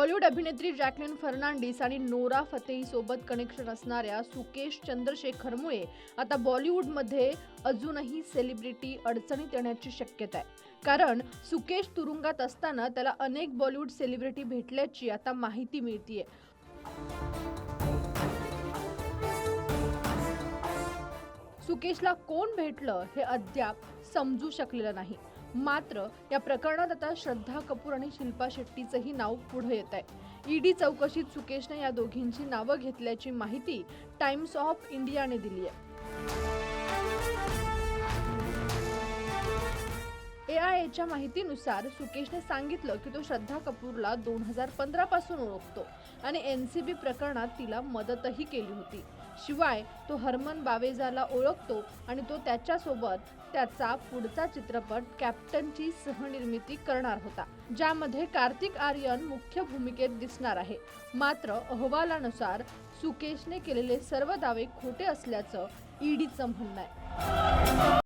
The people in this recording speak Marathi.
बॉलिवूड अभिनेत्री जॅकलिन फर्नांडिस आणि नोरा फतेही सोबत कनेक्शन असणाऱ्या सुकेश चंद्रशेखरमुळे आता बॉलिवूडमध्ये अजूनही सेलिब्रिटी अडचणीत येण्याची शक्यता आहे कारण सुकेश तुरुंगात असताना त्याला अनेक बॉलिवूड सेलिब्रिटी भेटल्याची आता माहिती मिळतीये. सुकेशला कोण भेटलं हे अद्याप समजू शकलेलं नाही. मात्र या प्रकरणात आता श्रद्धा कपूर आणि शिल्पा शेट्टीचंही नाव पुढे येत आहे. ईडी चौकशीत सुकेशने या दोघींची नावं घेतल्याची माहिती टाइम्स ऑफ इंडियाने दिली आहे. याच्या माहितीनुसार सुकेशने सांगितलं की तो श्रद्धा कपूरला दोन हजार पंधरा पासून ओळखतो आणि एन सी बी प्रकरणात तिला मदतही केली होती. शिवाय तो हरमन बावेजाला ओळखतो आणि तो त्याच्यासोबत त्याचा पुढचा चित्रपट कॅप्टनची सहनिर्मिती करणार होता ज्यामध्ये कार्तिक आर्यन मुख्य भूमिकेत दिसणार आहे. मात्र अहवालानुसार सुकेशने केलेले सर्व दावे खोटे असल्याचं ईडीचं म्हणणं आहे.